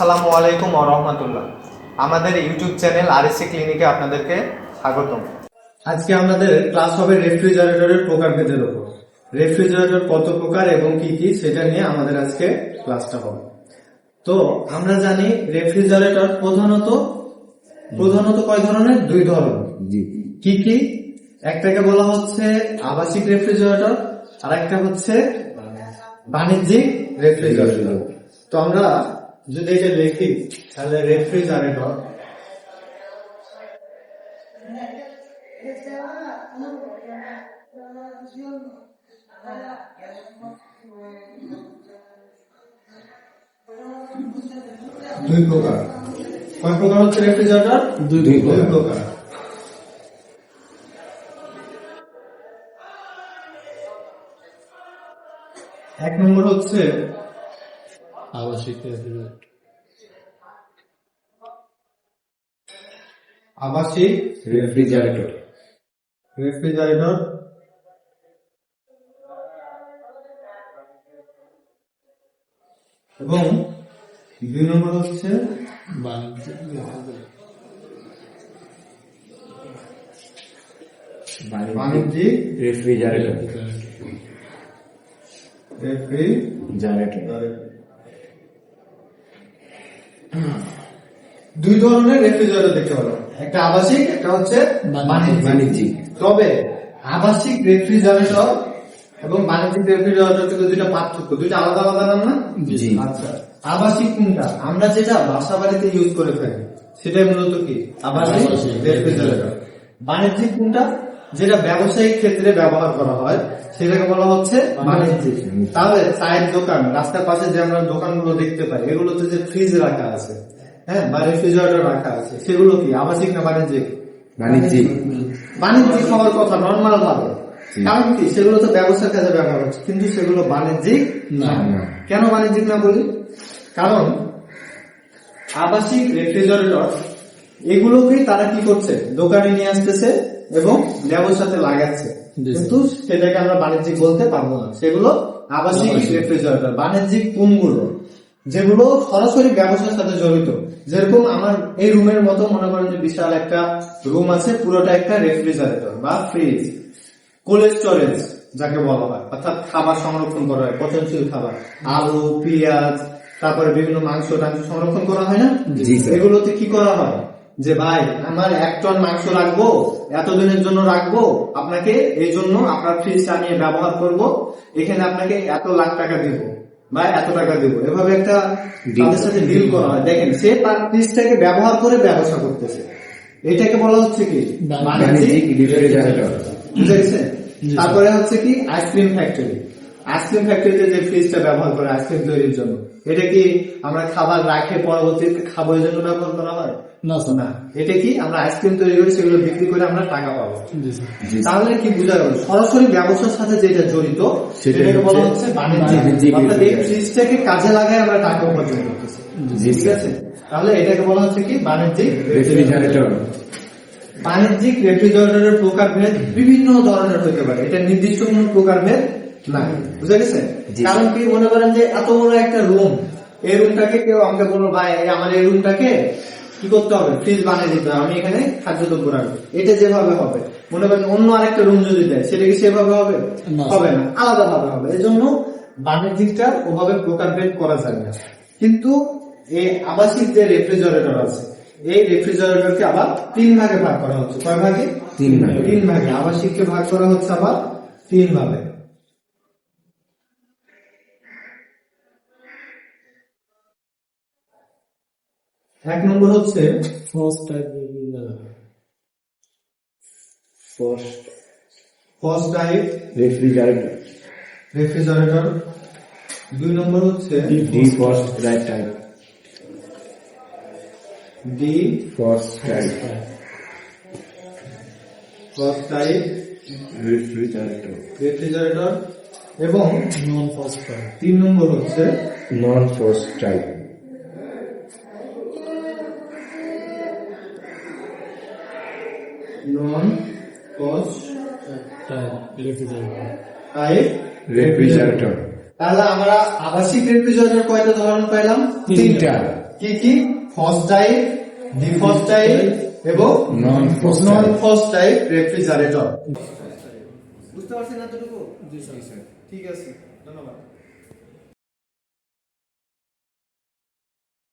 আসসালামু আলাইকুম রহমতুল্লাহ। আমাদের ইউটিউব চ্যানেল আরএসসি ক্লিনিকে আপনাদেরকে স্বাগতম। আজকে আমাদের ক্লাস হবে রেফ্রিজারেটরের প্রকারভেদের উপর রেফ্রিজারেটর কত প্রকার এবং কি কি সেটা নিয়ে আমাদের আজকে ক্লাসটা হবে। তো আমরা জানি রেফ্রিজারেটর প্রধানত প্রধানত কয় ধরনের? দুই ধরনের। জি। কি কি? একটাকে বলা হচ্ছে আবাসিক রেফ্রিজারেটর আর একটা হচ্ছে বাণিজ্যিক রেফ্রিজারেটর। তো আমরা যদি এটা লিখি তাহলে রেফ্রিজারেটর দুই প্রকার। কয় প্রকার হচ্ছে রেফ্রিজারেটর দুই। প্রকার। এক নম্বর হচ্ছে আবাসিক রেফ্রিজারেটর আবাসিক রেফ্রিজারেটর রেফ্রিজারেটর এবং দুই নম্বর হচ্ছে বাণিজ্যিক রেফ্রিজারেটর রেফ্রিজারেটর রেফ্রিজারেটর জারেটর দুই ধরনের রেফ্রিজারেটর দেখতে পারো। একটা আবাসিক একটা হচ্ছে বাণিজ্যিক। তবে আবাসিক রেফ্রিজারেটর এবং বাণিজ্যিক রেফ্রিজারেটর কিন্তু দুইটা পার্থক্য। দুইটা আলাদা আলাদা নাম না? আচ্ছা। আবাসিক কোনটা? আমরা যেটা বাসা বাড়িতে ইউজ করে থাকি সেটাই মূলত কি? আবাসিক আবাসিক রেফ্রিজারেটর। বাণিজ্যিক কোনটা? যেটা ব্যবসায়িক ক্ষেত্রে ব্যবহার করা হয় সেটাকে বলা হচ্ছে বাণিজ্যিক। তাহলে চায়ের দোকান রাস্তার পাশে যে আমরা দোকানগুলো দেখতে পাই এগুলোতে যে ফ্রিজ রাখা আছে। হ্যাঁ বা রেফ্রিজারেটর রাখা আছে। সেগুলো কি আবাসিক না বাণিজ্যিক? বাণিজ্যিক। বাণিজ্যিক হওয়ার কথা নর্মাল ভাবে। কারণ কি সেগুলো তো ব্যবসার কাজে ব্যবহার হচ্ছে কিন্তু সেগুলো বাণিজ্যিক না। কেন বাণিজ্যিক না বলি? কারণ আবাসিক রেফ্রিজারেটর এগুলোকেই তারা কি করছে? দোকানে নিয়ে আসতেছে এবং ব্যবসাতে লাগাচ্ছে। কিন্তু সেটাকে আমরা বাণিজ্যিক বলতে পারব না। সেগুলো আবাসিক। রেফ্রিজারেটর বাণিজ্যিক কোনগুলো যেগুলো সরাসরি ব্যবসার সাথে জড়িত। যেরকম আমার এই রুমের মতো মনে করেন যে বিশাল একটা রুম আছে পুরোটা একটা রেফ্রিজারেটর বা ফ্রিজ কোল্ড স্টোরেজ যাকে বলা হয়। অর্থাৎ খাবার সংরক্ষণ করা হয় পচনশীল খাবার। আলু পেঁয়াজ তারপরে বিভিন্ন মাংস টাংস সংরক্ষণ করা হয় না? এগুলোতে কি করা হয়? যে ভাই আমার এক টন মাংস রাখব এতদিনের জন্য রাখব আপনাকে এই জন্য আপনার ফ্রিজটা নিয়ে ব্যবহার করব এখানে আপনাকে এত লাখ টাকা দিব বা এত টাকা দিব। এভাবে একটা। তাদের সাথে ডিল করা হয়। দেখেন সে তার ফ্রিজটাকে ব্যবহার করে ব্যবসা করতেছে। এটাকে বলা হচ্ছে কি? বুঝে তারপরে হচ্ছে কি? আইসক্রিম ফ্যাক্টরি আইসক্রিম ফ্যাক্টরিতে যে ফ্রিজটা ব্যবহার করে আইসক্রিম তৈরির জন্য এটা কি আমরা খাবার রাখে পরবর্তীতে খাবার জন্য ব্যবহার করা হয়? না না। এটা কি আমরা আইসক্রিম তৈরি করে সেগুলো বিক্রি করে আমরা টাকা পাবো? জি স্যার জি তাহলে কি বোঝা গেল? সরাসরি ব্যবসার সাথে যেটা জড়িত সেটাকে বলা হচ্ছে বাণিজ্যিক অর্থাৎ এই ফ্রিজটাকে কাজে লাগায় আমরা টাকা উপার্জন করতেছি। ঠিক আছে? তাহলে এটাকে বলা হচ্ছে কি? বাণিজ্যিক রেফ্রিজারেটর বাণিজ্যিক রেফ্রিজারেটরের প্রকারভেদ বিভিন্ন ধরনের হতে পারে। এটা নির্দিষ্ট কোন প্রকারভেদ না বুঝা গেছে? কারণ কি মনে করেন যে এত বড় একটা রুম এই রুমটাকে কেউ আমাকে বলব ভাই আমার এই রুমটাকে কি করতে হবে? ফ্রিজ বানিয়ে দিতে হবে। আমি এখানে খাদ্যদ্রব্য রাখব এটা যেভাবে হবে মনে করেন অন্য আরেকটা রুম যদি দেয় সেটা কি সেভাবে হবে? হবে না। আলাদা ভাবে হবে। এই জন্য বাণিজ্যিকটা ওভাবে প্রকারভেদ করা যায় না। কিন্তু এই আবাসিক যে রেফ্রিজারেটর আছে এই রেফ্রিজারেটরকে আবার তিন ভাগে ভাগ করা হচ্ছে। কয় ভাগে? তিন ভাগে। তিন ভাগে। আবাসিককে ভাগ করা হচ্ছে আবার তিন ভাগে। এক নম্বর হচ্ছে frost type frost frost type refrigerator refrigerator দুই নম্বর হচ্ছে defrost right type defrost type frost type refrigerator refrigerator এবং নন ফার্স্ট টাইপ তিন নম্বর হচ্ছে non frost type non type refrigerator তাহলে আমরা আবাসিক রেফ্রিজারেটর কয়টা ধরন পাইলাম? তিনটা। কি কি? ফার্স্ট টাইপ ডিফার্স্ট টাইপ এবং non type. Frost type refrigerator বুঝতে পারছেন এতটুকু? জি স্যার। ঠিক আছে। ধন্যবাদ।